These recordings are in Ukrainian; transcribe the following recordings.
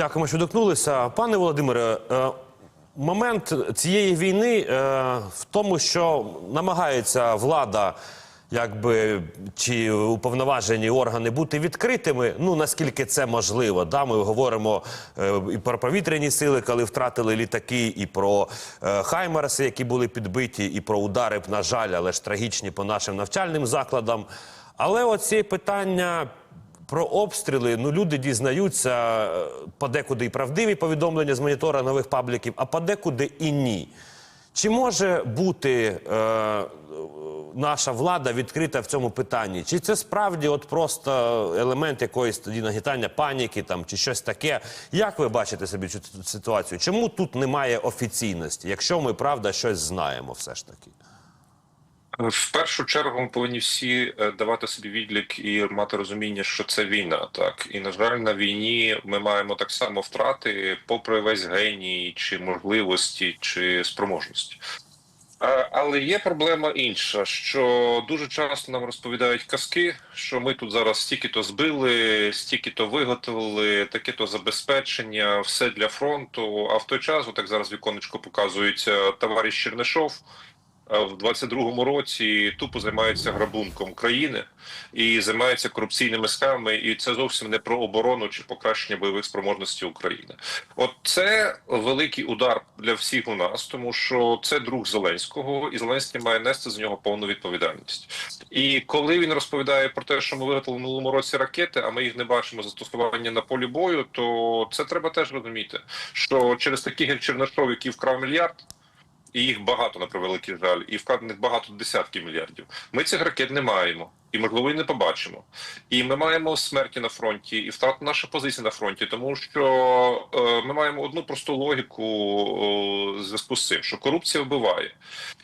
Дякуємо, що доткнулися. Пане Володимире, е, момент цієї війни е, в тому, що намагається влада, якби чи уповноважені органи бути відкритими. Ну наскільки це можливо. Да, ми говоримо е, і про повітряні сили, коли втратили літаки, і про хаймерси, які були підбиті, і про удари, на жаль, але ж трагічні по нашим навчальним закладам. Але оці питання про обстріли ну люди дізнаються е, подекуди і правдиві повідомлення з моніторингових пабліків, а подекуди і ні. Чи може бути е, наша влада відкрита в цьому питанні? Чи це справді от просто елемент якоїсь тоді нагітання паніки там чи щось таке? Як ви бачите собі цю ситуацію? Чому тут немає офіційності, якщо ми правда щось знаємо, все ж таки? В першу чергу ми повинні всі е, давати собі відлік і мати розуміння, що це війна. Так і на жаль, на війні ми маємо так само втрати, попри весь геній, чи можливості, чи спроможності. Але є проблема інша, що дуже часто нам розповідають казки, що ми тут зараз стільки-то збили, стільки-то виготовили, таке-то забезпечення, все для фронту. А в той час, отак зараз віконечко показується товариш Чернишов. В 22-му році тупо займається грабунком країни і займається корупційними схемами, і це зовсім не про оборону чи покращення бойових спроможностей України. От це великий удар для всіх у нас, тому що це друг Зеленського, і Зеленський має нести за нього повну відповідальність. І коли він розповідає про те, що ми виготовили в минулому році ракети, а ми їх не бачимо застосування на полі бою, то це треба теж розуміти, що через таких як який вкрав мільярд. І їх багато на превеликий жаль, і вкладених багато десятків мільярдів. Ми цих ракет не маємо, і можливо і не побачимо. І ми маємо смерті на фронті, і втрату наші позиції на фронті, тому що е, ми маємо одну просту логіку е, зв'язку з цим, що корупція вбиває.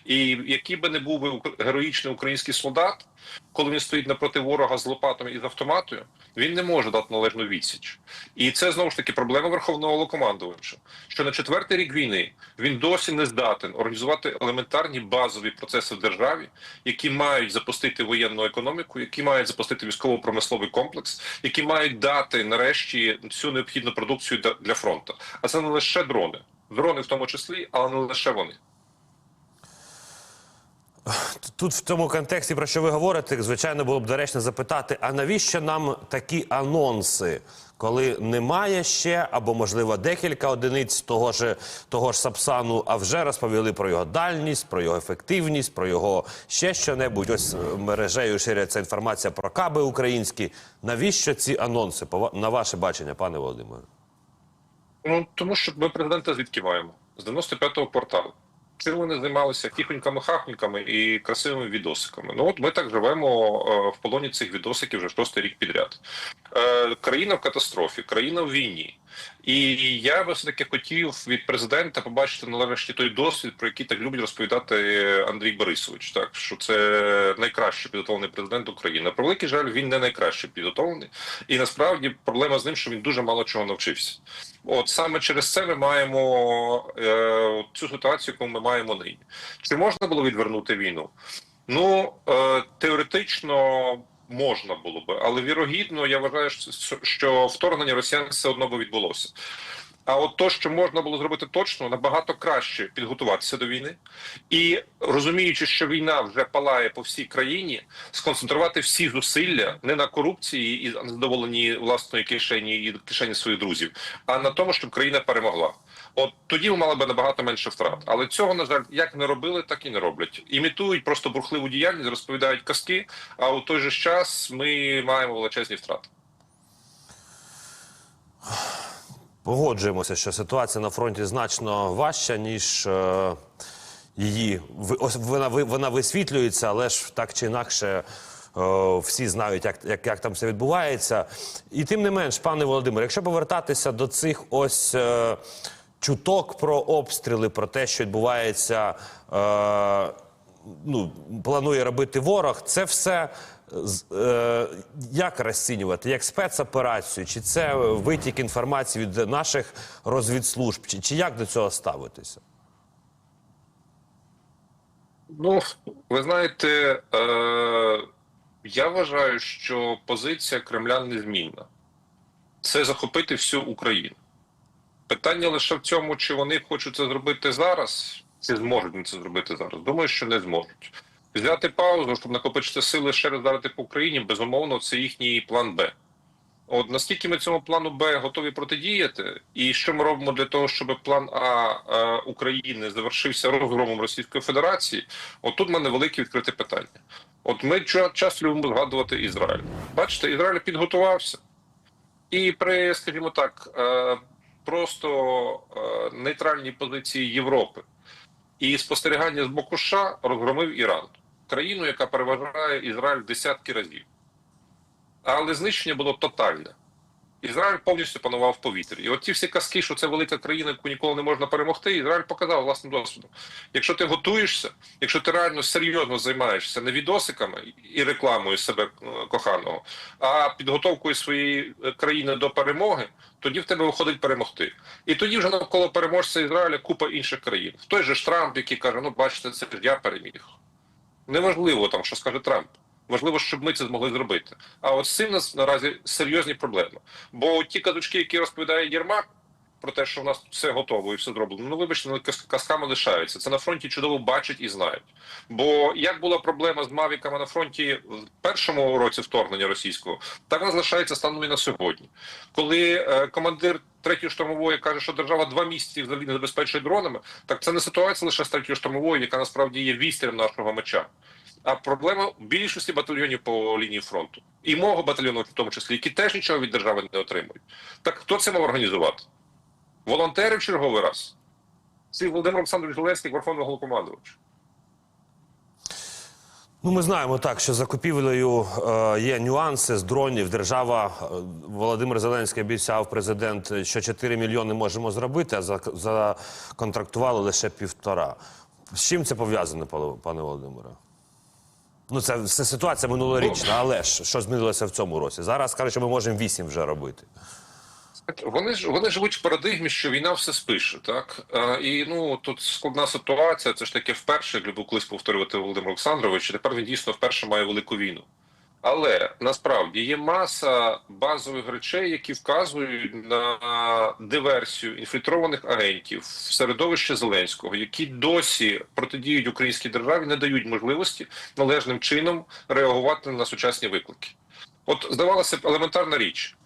І який би не був би героїчний український солдат, коли він стоїть напроти ворога з лопатами і з автоматою, він не може дати належну відсіч. І це знову ж таки проблема верховного Головнокомандувача, що на четвертий рік війни він досі не здатен організувати елементарні базові процеси в державі, які мають запустити воєнну економіку, які мають запустити військово-промисловий комплекс, які мають дати нарешті всю необхідну продукцію для фронту. А це не лише дрони, дрони в тому числі, але не лише вони. Тут в цьому контексті, про що ви говорите, звичайно, було б доречно запитати: а навіщо нам такі анонси, коли немає ще або можливо декілька одиниць того ж того ж Сапсану, а вже розповіли про його дальність, про його ефективність, про його ще що-небудь. Ось е, мережею ширяться інформація про каби українські. Навіщо ці анонси? На ваше бачення, пане Володимире? Ну тому що ми президента звідки маємо з 95-го кварталу. Чим вони займалися хіхоньками-хахоньками і красивими відосиками. Ну от ми так живемо е, в полоні цих відосиків вже шостий рік підряд. Е, країна в катастрофі, країна в війні. І я би все таки хотів від президента побачити нарешті той досвід, про який так любить розповідати Андрій Борисович. Так що це найкращий підготовлений президент України. На превеликий жаль, він не найкращий підготовлений, і насправді проблема з ним, що він дуже мало чого навчився. От саме через це ми маємо е, цю ситуацію, яку ми маємо нині. Чи можна було відвернути війну? Ну е, теоретично можна було би, але вірогідно, я вважаю, що- вторгнення росіян все одно би відбулося. А от то, що можна було зробити точно, набагато краще підготуватися до війни і розуміючи, що війна вже палає по всій країні, сконцентрувати всі зусилля не на корупції і задоволенні власної кишені і кишені своїх друзів, а на тому, щоб країна перемогла. От тоді мали би набагато менше втрат. Але цього, на жаль, як не робили, так і не роблять. Імітують просто бурхливу діяльність, розповідають казки. А у той же час ми маємо величезні втрати. Погоджуємося, що ситуація на фронті значно важча, ніж е, її вона, вона висвітлюється, але ж так чи інакше. е, Всі знають, як, як, як там все відбувається. І тим не менш, пане Володимире, якщо повертатися до цих ось е, чуток про обстріли, про те, що відбувається, е, ну, планує робити ворог, це все е, як розцінювати? Як спецоперацію? Чи це витік інформації від наших розвідслужб? Чи, чи як до цього ставитися? Ну, ви знаєте, е, я вважаю, що позиція Кремля незмінна. Це захопити всю Україну. Питання лише в цьому, чи вони хочуть це зробити зараз, чи зможуть це зробити зараз. Думаю, що не зможуть. Взяти паузу, щоб накопичити сили ще раз вдарити по Україні, безумовно, це їхній план Б. От наскільки ми цьому плану Б готові протидіяти, і що ми робимо для того, щоб план А е, України завершився розгромом Російської Федерації? От тут в мене велике відкрите питання. От ми ча- часто любимо згадувати Ізраїль. Бачите, Ізраїль підготувався, і при, скажімо так, е, просто е, нейтральній позиції Європи і спостерігання з боку США розгромив Іран, країну, яка переважає Ізраїль десятки разів. Але знищення було тотальне. Ізраїль повністю панував в повітрі. І от ті всі казки, що це велика країна, яку ніколи не можна перемогти, Ізраїль показав власним досвідом. Якщо ти готуєшся, якщо ти реально серйозно займаєшся не відосиками і рекламою себе е, коханого, а підготовкою своєї е, країни до перемоги, тоді в тебе виходить перемогти. І тоді вже навколо переможця Ізраїля купа інших країн. В той же ж Трамп, який каже: ну бачите, це ж я переміг. Неважливо там, що скаже Трамп. Важливо, щоб ми це змогли зробити. А от цим нас наразі серйозні проблеми. Бо ті казочки, які розповідає Єрмак, про те, що в нас все готово і все зроблено, ну вибачте, вони каз- казками лишаються. Це на фронті чудово бачать і знають. Бо як була проблема з мавіками на фронті в першому році вторгнення російського, так вона залишається станом і на сьогодні. Коли е, командир третьої штурмової каже, що держава два місяці взагалі не забезпечує дронами, так це не ситуація лише з третьої штурмової, яка насправді є вістрям нашого меча. А проблема більшості батальйонів по лінії фронту і мого батальйону, в тому числі, які теж нічого від держави не отримують. Так хто це мав організувати? Волонтери в черговий раз? Це Володимир Олександрович Зеленський, Верховний Головнокомандувач. Ну, ми знаємо так, що за купівлею е, є нюанси з дронів. Держава е, Володимир Зеленський обіцяв президент, що 4 мільйони можемо зробити, а за, законтрактували лише півтора. З чим це пов'язано, пане пане Володимире? Ну, це, це ситуація минулорічна, але ж що змінилося в цьому році? Зараз кажуть, що ми можемо 8 вже робити. Вони ж вони живуть в парадигмі, що війна все спише, так і ну тут складна ситуація. Це ж таки вперше як колись повторювати Володимир Олександрович. Тепер він дійсно вперше має велику війну. Але насправді є маса базових речей, які вказують на диверсію інфільтрованих агентів в середовище Зеленського, які досі протидіють українській державі, не дають можливості належним чином реагувати на сучасні виклики. От здавалося б, елементарна річ.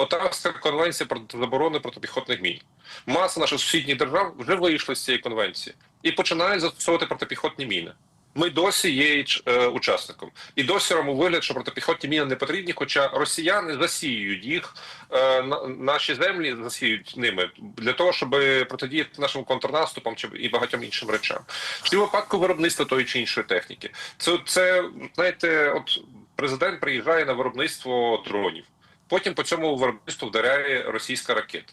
Отавська конвенція про заборони протипіхотних мін. Маса наших сусідніх держав вже вийшли з цієї конвенції і починають застосовувати протипіхотні міни. Ми досі є е, учасником, і досі робимо вигляд, що протипіхотні міни не потрібні, хоча росіяни засіюють їх, е, на, наші землі засіють ними для того, щоб протидіяти нашим контрнаступам чи і багатьом іншим речам. В цьому випадку виробництво тої чи іншої техніки. Це, це знаєте, от президент приїжджає на виробництво дронів. Потім по цьому виробництву вдаряє російська ракета.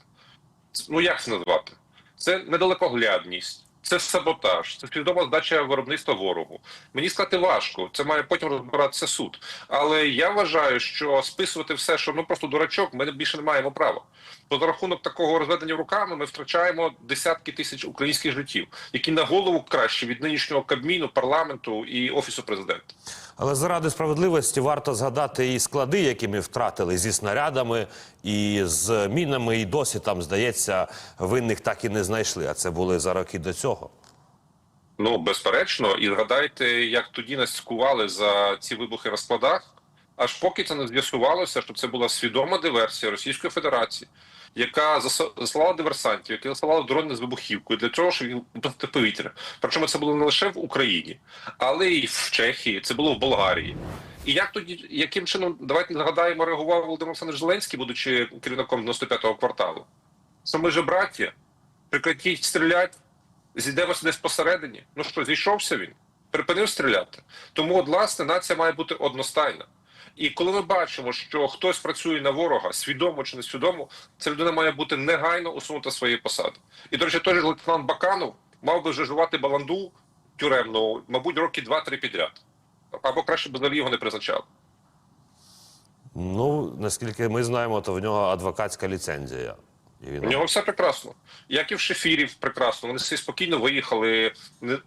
Ну як це назвати? Це недалекоглядність, це саботаж, це свідома здача виробництва ворогу. Мені сказати важко, це має потім розбиратися суд. Але я вважаю, що списувати все, що ну просто дурачок, ми більше не маємо права. Бо за рахунок такого розведення руками ми втрачаємо десятки тисяч українських життів, які на голову краще від нинішнього кабміну, парламенту і офісу президента. Але заради справедливості варто згадати і склади, які ми втратили зі снарядами і з мінами, і досі там, здається, винних так і не знайшли. А це були за роки до цього. Ну, безперечно, і згадайте, як тоді нас цькували за ці вибухи на складах, аж поки це не з'ясувалося, що це була свідома диверсія Російської Федерації, яка зас- заслала диверсантів, які засилали дрони з вибухівкою для того, щоб випустити повітря. Причому це було не лише в Україні, але й в Чехії, це було в Болгарії. І як тоді, яким чином, давайте згадаємо, реагував Володимир Олександрович Зеленський, будучи керівником 95-го кварталу. Що ми же браття, прекратіть стріляти, зійдемося десь посередині. Ну що, зійшовся він? Припинив стріляти. Тому, от, власне, нація має бути одностайна. І коли ми бачимо, що хтось працює на ворога, свідомо чи несвідомо, ця людина має бути негайно усунута своєї посади. І, до речі, той же лейтенант Баканов мав би вже жувати баланду тюремну, мабуть, роки два-три підряд. Або краще б взагалі його не призначали. Ну, наскільки ми знаємо, то в нього адвокатська ліцензія. У нього все прекрасно. Як і в Шефірів, прекрасно. Вони всі спокійно виїхали,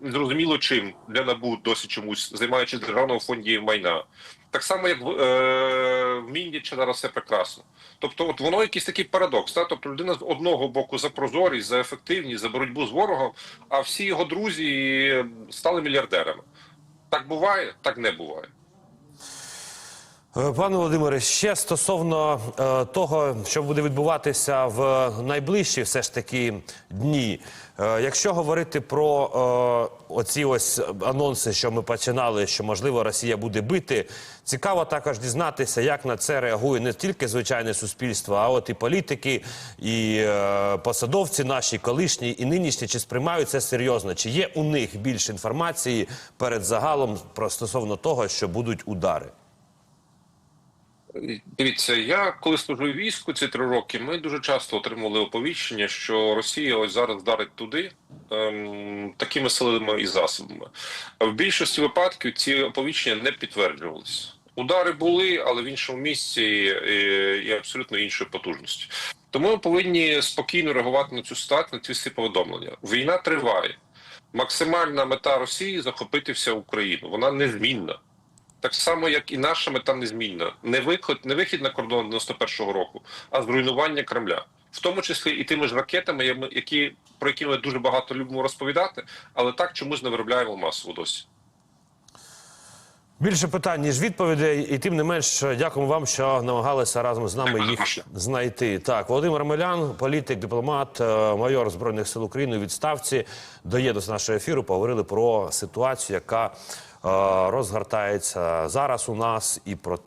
незрозуміло чим для НАБУ досі чомусь, займаючись державного фонді майна. Так само, як в, е, в Міндіча зараз все прекрасно. Тобто, от воно якийсь такий парадокс. Та? Тобто людина з одного боку за прозорість, за ефективність, за боротьбу з ворогом, а всі його друзі стали мільярдерами. Так буває, так не буває. Е, Пане Володимире, ще стосовно е, того, що буде відбуватися в найближчі все ж таки дні. Е, якщо говорити про е, оці ось анонси, що ми починали, що можливо Росія буде бити, цікаво також дізнатися, як на це реагує не тільки звичайне суспільство, а от і політики, і е, посадовці наші, колишні і нинішні, чи сприймають це серйозно, чи є у них більше інформації перед загалом про стосовно того, що будуть удари. Дивіться, я коли служив війську ці три роки, ми дуже часто отримували оповіщення, що Росія ось зараз вдарить туди ем, такими силами і засобами. В більшості випадків ці оповіщення не підтверджувалися. Удари були, але в іншому місці е, і абсолютно іншої потужності. Тому ми повинні спокійно реагувати на цю ситуацію, на ці всі повідомлення. Війна триває. Максимальна мета Росії захопити всю Україну. Вона незмінна. Так само, як і наша мета незмінна. Не вихід, не вихід на кордон 91-го року, а зруйнування Кремля. В тому числі і тими ж ракетами, які, про які ми дуже багато любимо розповідати, але так чомусь не виробляємо масово досі. Більше питань, ніж відповідей, і тим не менш, дякуємо вам, що намагалися разом з нами їх знайти. Так, Володимир Милян, політик, дипломат, е, майор збройних сил України у відставці, доєднався до нашого ефіру. Поговорили про ситуацію, яка розгортається зараз у нас, і про.